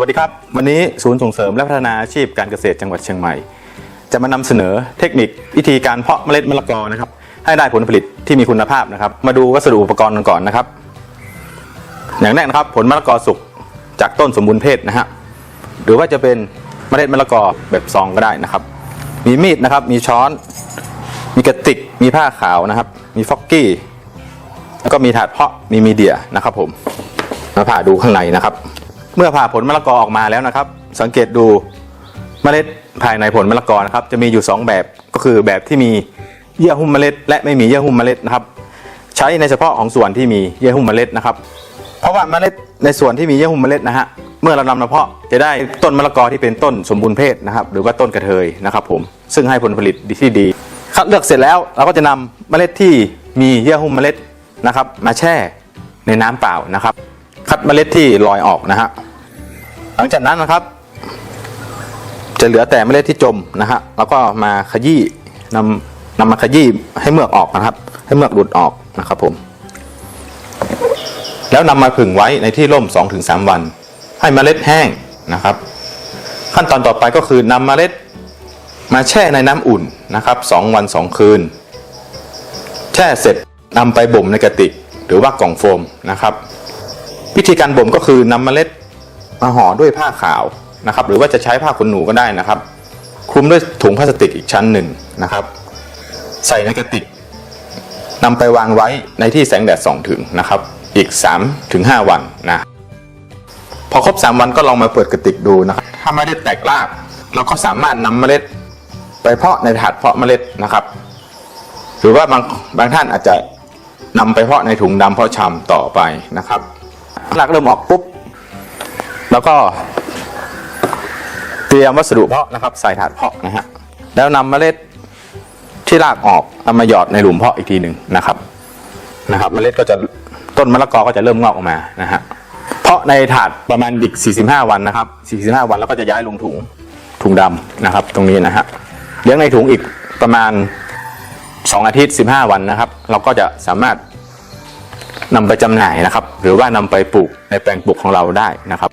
วัสดีครับ วันนี้ศูนย์ส่งเสริมและพัฒนาอาชีพการเกษตรจังหวัดเชียงใหม่ จะมานำเสนอเทคนิควิธีการเพาะเมล็ดมะละกอนะครับให้ได้ผลผลิตที่มีคุณภาพนะครับ มาดูวัสดุอุปกรณ์กันก่อนนะครับ อย่างแรกนะครับ ผลมะละกอสุกจากต้นสมบูรณ์เพศนะฮะหรือว่าจะเป็นเมล็ดมะละกอแบบซองก็ได้นะครับ มีมีดนะครับ มีช้อน มีกระติก มีผ้าขาวนะครับ มีฟอกกี้ แล้วก็มีถาดเพาะ มีมีเดียนะครับ ผมมาผ่าดูข้างในนะครับ เมื่อผ่าผลมะละกอออกมาแล้วนะครับ สังเกตดูเมล็ดภายในผลมะละกอนะครับ จะมีอยู่ 2 แบบก็คือแบบที่มีเยื่อหุ้มเมล็ด และไม่มีเยื่อหุ้มเมล็ดนะครับ ใช้ในเฉพาะของส่วนที่มีเยื่อหุ้มเมล็ดนะครับ เพราะว่าเมล็ดในส่วนที่มีเยื่อหุ้มเมล็ดนะฮะเมื่อเรานำมาเพาะจะได้ต้นมะละกอที่เป็นต้นสมบูรณ์เพศนะครับ หรือว่าต้นกระเทยนะครับ ผมซึ่งให้ผลผลิตที่ดีคัดเลือกเสร็จแล้วเราก็จะนำเมล็ดที่มีเยื่อหุ้มเมล็ดนะครับ มาแช่ในน้ำเปล่านะครับ คัดเมล็ดที่ลอยออกนะฮะหลังจากนั้นนะครับ จะเหลือแต่เมล็ดที่จมนะฮะแล้วก็มาขยี้นำนำมาขยี้ให้เมือกออกนะครับ ให้เมือกหลุดออกนะครับผม แล้วนำมาผึ่งไว้ในที่ร่ม 2-3 วัน ให้เมล็ดแห้งนะครับ ขั้นตอนต่อไปก็คือนำเมล็ดมาแช่ในน้ำอุ่นนะครับ2วัน 2 คืน แช่เสร็จนำไปบ่มในกระติก หรือว่ากล่องโฟมนะครับ วิธีการบ่มก็คือนำเมล็ดมาห่อด้วยผ้าขาวนะครับ หรือว่าจะใช้ผ้าขนหนูก็ได้นะครับ คลุมด้วยถุงพลาสติกอีกชั้นหนึ่งนะครับ ใส่ในกระติกนำไปวางไว้ในที่แสงแดดส่องถึงนะครับ อีก 3-5ถึง5วันนะพอครบ 3 วันก็ลองมาเปิดกระติกดูนะครับถ้าเมล็ดแตกรากเราก็สามารถนำเมล็ดไปเพาะในถาดเพาะเมล็ดนะครับ หรือว่าบางบางท่านอาจจะนำไปเพาะในถุงดำเพาะชำต่อไปนะครับ รากเริ่มออกปุ๊บ แล้วก็ เตรียมวัสดุเพาะนะครับ ใส่ถาดเพาะนะฮะแล้วนำเมล็ดที่รากออกเอามาหยอดในหลุมเพาะอีกทีหนึ่งนะครับนะครับ เมล็ดก็จะต้นมะละกอก็จะเริ่มงอกออกมานะฮะเพาะในถาดประมาณอีก 45 วันนะครับ 45 วันแล้วก็จะย้ายลงถุงถุงดำนะครับ ตรงนี้นะฮะเลี้ยงในถุงอีกประมาณ 2 อาทิตย์ 15 วันนะครับ เราก็จะสามารถ นำไปจำหน่ายนะครับ หรือว่านำไปปลูกในแปลงปลูกของเราได้นะครับ